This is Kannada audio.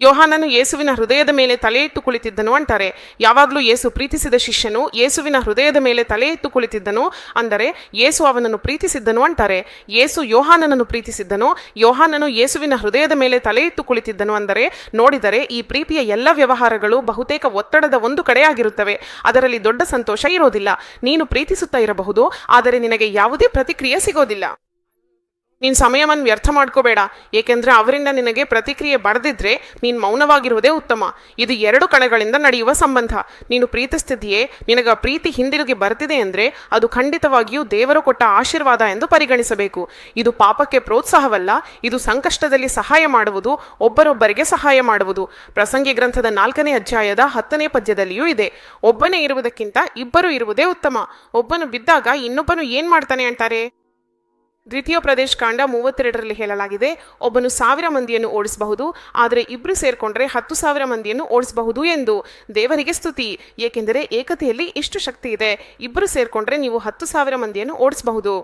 ಯೋಹಾನನು ಯೇಸುವಿನ ಹೃದಯದ ಮೇಲೆ ತಲೆ ಇಟ್ಟು ಕುಳಿತಿದ್ದನು ಅಂತಾರೆ. ಯಾವಾಗಲೂ ಯೇಸು ಪ್ರೀತಿಸಿದ ಶಿಷ್ಯನು ಯೇಸುವಿನ ಹೃದಯದ ಮೇಲೆ ತಲೆ ಇಟ್ಟು ಕುಳಿತಿದ್ದನು ಅಂದರೆ ಯೇಸು ಅವನನ್ನು ಪ್ರೀತಿಸಿದ್ದನು ಅಂತಾರೆ. ಯೇಸು ಯೋಹಾನನನ್ನು ಪ್ರೀತಿಸಿದ್ದನು, ಯೋಹಾನನು ಯೇಸುವಿನ ಹೃದಯದ ಮೇಲೆ ತಲೆ ಇಟ್ಟು ಕುಳಿತಿದ್ದನು ಅಂದರೆ ನೋಡಿದರೆ ಈ ಪ್ರೀತಿಯ ಎಲ್ಲ ವ್ಯವಹಾರಗಳು ಬಹುತೇಕ ಒತ್ತಡದ ಒಂದು ಕಡೆಯಾಗಿರುತ್ತವೆ. ಅದರಲ್ಲಿ ದೊಡ್ಡ ಸಂತೋಷ ಇರೋದಿಲ್ಲ. ನೀನು ಪ್ರೀತಿಸುತ್ತಾ ಇರಬಹುದು, ಆದರೆ ನಿನಗೆ ಯಾವುದೇ ಪ್ರತಿಕ್ರಿಯೆ ಸಿಗೋದಿಲ್ಲ. ನಿನ್ನ ಸಮಯವನ್ನು ವ್ಯರ್ಥ ಮಾಡ್ಕೋಬೇಡ. ಏಕೆಂದರೆ ಅವರಿಂದ ನಿನಗೆ ಪ್ರತಿಕ್ರಿಯೆ ಬಡದಿದ್ರೆ ನೀನು ಮೌನವಾಗಿರುವುದೇ ಉತ್ತಮ. ಇದು ಎರಡು ಕಣಗಳಿಂದ ನಡೆಯುವ ಸಂಬಂಧ. ನೀನು ಪ್ರೀತಿಸ್ತಿದೆಯೇ ನಿನಗೆ ಪ್ರೀತಿ ಹಿಂದಿರುಗಿ ಬರ್ತಿದೆ ಅಂದರೆ ಅದು ಖಂಡಿತವಾಗಿಯೂ ದೇವರು ಕೊಟ್ಟ ಆಶೀರ್ವಾದ ಎಂದು ಪರಿಗಣಿಸಬೇಕು. ಇದು ಪಾಪಕ್ಕೆ ಪ್ರೋತ್ಸಾಹವಲ್ಲ, ಇದು ಸಂಕಷ್ಟದಲ್ಲಿ ಸಹಾಯ ಮಾಡುವುದು, ಒಬ್ಬರೊಬ್ಬರಿಗೆ ಸಹಾಯ ಮಾಡುವುದು. ಪ್ರಸಂಗಿ ಗ್ರಂಥದ ನಾಲ್ಕನೇ ಅಧ್ಯಾಯದ ಹತ್ತನೇ ಪದ್ಯದಲ್ಲಿಯೂ ಇದೆ. ಒಬ್ಬನೇ ಇರುವುದಕ್ಕಿಂತ ಇಬ್ಬರು ಇರುವುದೇ ಉತ್ತಮ. ಒಬ್ಬನು ಬಿದ್ದಾಗ ಇನ್ನೊಬ್ಬನು ಏನ್ ಮಾಡ್ತಾನೆ ಅಂತಾರೆ? ದ್ವಿತೀಯ ಪ್ರದೇಶ ಕಾಂಡ ಮೂವತ್ತೆರಡರಲ್ಲಿ ಹೇಳಲಾಗಿದೆ. ಒಬ್ಬನು ಸಾವಿರ ಮಂದಿಯನ್ನು ಓಡಿಸಬಹುದು, ಆದರೆ ಇಬ್ಬರು ಸೇರಿಕೊಂಡರೆ ಹತ್ತು ಸಾವಿರ ಮಂದಿಯನ್ನು ಓಡಿಸಬಹುದು ಎಂದು ದೇವರಿಗೆ ಸ್ತುತಿ. ಏಕೆಂದರೆ ಏಕತೆಯಲ್ಲಿ ಇಷ್ಟು ಶಕ್ತಿ ಇದೆ. ಇಬ್ಬರು ಸೇರಿಕೊಂಡ್ರೆ ನೀವು ಹತ್ತು ಸಾವಿರ ಮಂದಿಯನ್ನು ಓಡಿಸಬಹುದು.